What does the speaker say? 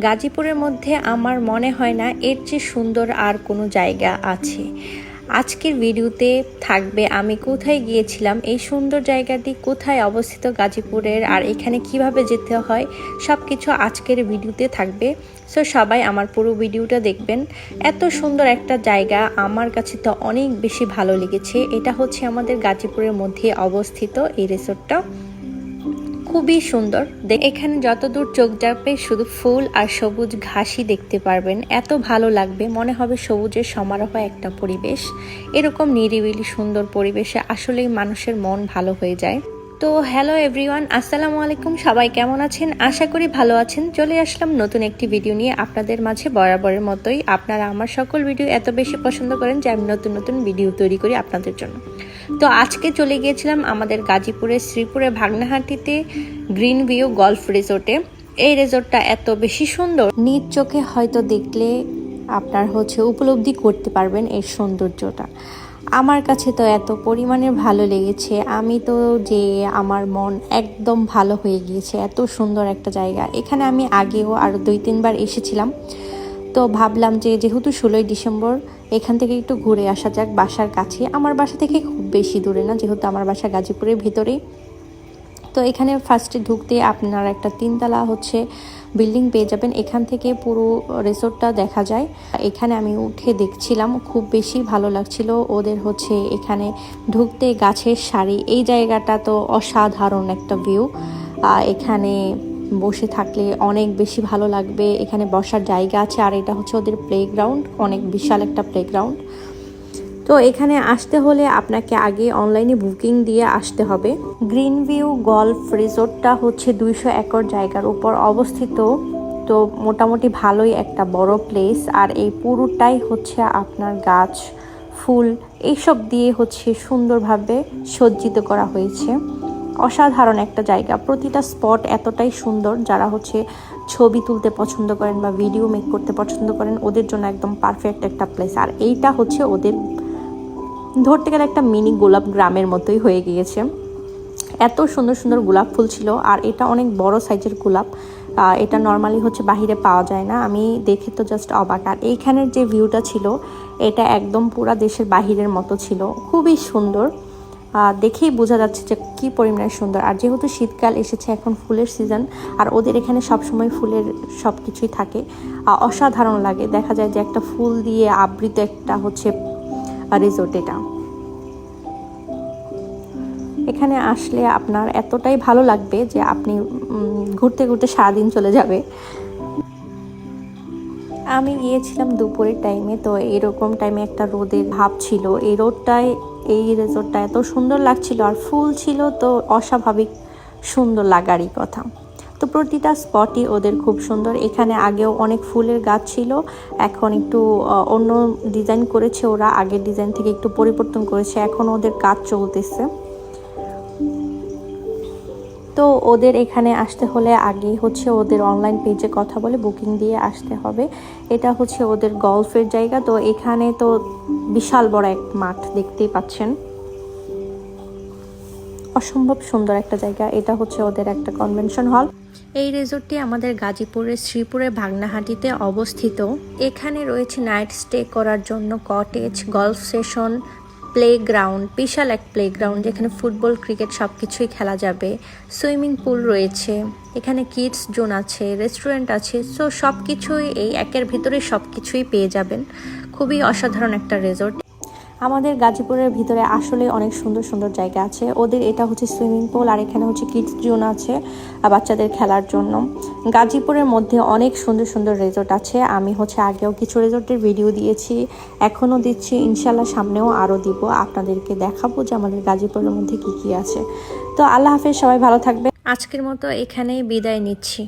গাজীপুরের মধ্যে আমার মনে হয় না এর চেয়ে সুন্দর আর কোনো জায়গা আছে। আজকের ভিডিওতে থাকবে আমি কোথায় গিয়েছিলাম, এই সুন্দর জায়গাটি কোথায় অবস্থিত গাজীপুরের আর এখানে কীভাবে যেতে হয় সব কিছু আজকের ভিডিওতে থাকবে। সো সবাই আমার পুরো ভিডিওটা দেখবেন। এত সুন্দর একটা জায়গা আমার কাছে তো অনেক বেশি ভালো লেগেছে। এটা হচ্ছে আমাদের গাজীপুরের মধ্যে অবস্থিত এই রিসোর্টটা খুবই সুন্দর। এখানে যতদূর চোখ যাবে, শুধু ফুল আর সবুজ ঘাসই দেখতে পারবেন। এত ভালো লাগবে, মনে হবে সবুজের সমারোহ একটা পরিবেশ। এরকম নিরিবিলি সুন্দর পরিবেশে আসলেই মানুষের মন ভালো হয়ে যায়। তো হ্যালো এভরিওয়ান, আসসালামু আলাইকুম, সবাই কেমন আছেন? আশা করি ভালো আছেন। চলে আসলাম নতুন একটি ভিডিও নিয়ে আপনাদের মাঝে বরাবরের মতোই। আপনারা আমার সকল ভিডিও এত বেশি পছন্দ করেন যে আমি নতুন নতুন ভিডিও তৈরি করি আপনাদের জন্য। তো আজকে চলে গিয়েছিলাম আমাদের গাজীপুরের শ্রীপুরের ভাগনাহাটিতে গ্রিন ভিউ গলফ রিসোর্টে। এই রিসোর্টটা এত বেশি সুন্দর। নিজ চোখে হয়তো দেখলে আপনার হচ্ছে উপলব্ধি করতে পারবেন এর সৌন্দর্যটা। আমার কাছে তো এত পরিমাণে ভালো লেগেছে। আমি তো যে আমার মন একদম ভালো হয়ে গিয়েছে। এত সুন্দর একটা জায়গা। এখানে আমি আগেও আরও দুই তিনবার এসেছিলাম। তো ভাবলাম যে যেহেতু ষোলোই ডিসেম্বর, এখান থেকে একটু ঘুরে আসা যাক বাসার কাছে। আমার বাসা থেকে খুব বেশি দূরে না, যেহেতু আমার বাসা গাজীপুরের ভিতরেই। তো এখানে ফার্স্টে ঢুকতে আপনার একটা তিনতলা হচ্ছে বিল্ডিং পেয়ে যাবেন। এখান থেকে পুরো রিসোর্টটা দেখা যায়। এখানে আমি উঠে দেখছিলাম, খুব বেশি ভালো লাগছিল ওদের হচ্ছে এখানে ঢুকতে গাছের সারি। এই জায়গাটা তো অসাধারণ একটা ভিউ এখানে বসে থাকলে অনেক বেশি ভালো লাগবে। এখানে বসার জায়গা আছে আর এটা হচ্ছে ওদের প্লেগ্রাউন্ড অনেক বিশাল একটা প্লেগ্রাউন্ড তো এখানে আসতে হলে আপনাকে আগে অনলাইনে বুকিং দিয়ে আসতে হবে। গ্রিন ভিউ গলফ রিসোর্টটা হচ্ছে দুইশো একর জায়গার উপর অবস্থিত। তো মোটামুটি ভালোই একটা বড় প্লেস আর এই পুরোটাই হচ্ছে আপনার গাছ, ফুল, এইসব দিয়ে হচ্ছে সুন্দরভাবে সজ্জিত করা হয়েছে। অসাধারণ একটা জায়গা। প্রতিটা স্পট এতটাই সুন্দর যারা হচ্ছে ছবি তুলতে পছন্দ করেন বা ভিডিও মেক করতে পছন্দ করেন, ওদের জন্য একদম পারফেক্ট একটা প্লেস আর এইটা হচ্ছে ওদের ধরতে গেলে একটা মিনি গোলাপ গ্রামের মতোই হয়ে গিয়েছে। এত সুন্দর সুন্দর গোলাপ ফুল ছিল, আর এটা অনেক বড় সাইজের গোলাপ। এটা নর্মালি হচ্ছে বাহিরে পাওয়া যায় না। আমি দেখে তো জাস্ট অবাক। আর এইখানের যে ভিউটা ছিল, এটা একদম পুরা দেশের বাহিরের মতো ছিল। খুবই সুন্দর। দেখেই বোঝা যাচ্ছে যে কি পরিমাণে সুন্দর। আর যেহেতু শীতকাল এসেছে এখন ফুলের সিজন আর ওদের এখানে সবসময় ফুলের সব কিছুই থাকে অসাধারণ লাগে। দেখা যায় যে একটা ফুল দিয়ে আবৃত একটা হচ্ছে রিসোর্ট এটা। এখানে আসলে আপনার এতটাই ভালো লাগবে যে আপনি ঘুরতে ঘুরতে সারাদিন চলে যাবে। আমি গিয়েছিলাম দুপুরের টাইমে তো এরকম টাইমে একটা রোদের ভাব ছিল। এই রোদটায়, এই রিসোর্টটা এত সুন্দর লাগছিল আর ফুল ছিল তো অস্বাভাবিক সুন্দর লাগারই কথা। তো প্রতিটা স্পটই ওদের খুব সুন্দর। এখানে আগেও অনেক ফুলের গাছ ছিল, এখন একটু অন্য ডিজাইন করেছে ওরা। আগের ডিজাইন থেকে একটু পরিবর্তন করেছে। এখন ওদের কাজ চলতেছে। তো ওদের এখানে আসতে হলে আগে হচ্ছে ওদের অনলাইন পেজে কথা বলে বুকিং দিয়ে আসতে হবে। এটা হচ্ছে ওদের গল্ফের জায়গা। তো এখানে তো বিশাল বড় এক মাঠ দেখতেই পাচ্ছেন। অসম্ভব সুন্দর একটা জায়গা। এটা হচ্ছে ওদের একটা কনভেনশন হল এই রিসোর্টটি আমাদের গাজীপুরের শ্রীপুরের ভাগনাহাটিতে অবস্থিত। এখানে রয়েছে নাইট স্টে করার জন্য কটেজ গলফ সেশন প্লেগ্রাউন্ড বিশাল এক প্লেগ্রাউন্ড যেখানে ফুটবল ক্রিকেট সব কিছুই খেলা যাবে। সুইমিং পুল রয়েছে, এখানে কিডস জোন আছে রেস্টুরেন্ট আছে সো সব কিছুই এই একের ভিতরে সব কিছুই পেয়ে যাবেন। খুবই অসাধারণ একটা রিসোর্ট আমাদের গাজীপুরের ভিতরে আসলে অনেক সুন্দর সুন্দর জায়গা আছে। ওদের এটা হচ্ছে সুইমিং পুল আর এখানে হচ্ছে কিডস জোন আছে বাচ্চাদের খেলার জন্য। গাজীপুরের মধ্যে অনেক সুন্দর সুন্দর রিসোর্ট আছে। আমি হচ্ছে আগেও কিছু রিসোর্টের ভিডিও দিয়েছি, এখনও দিচ্ছি। ইনশাল্লাহ সামনেও আরও দিব। আপনাদেরকে দেখাবো যে আমাদের গাজীপুরের মধ্যে কি কি আছে। তো আল্লাহ হাফেজ, সবাই ভালো থাকবে আজকের মতো এখানেই বিদায় নিচ্ছি।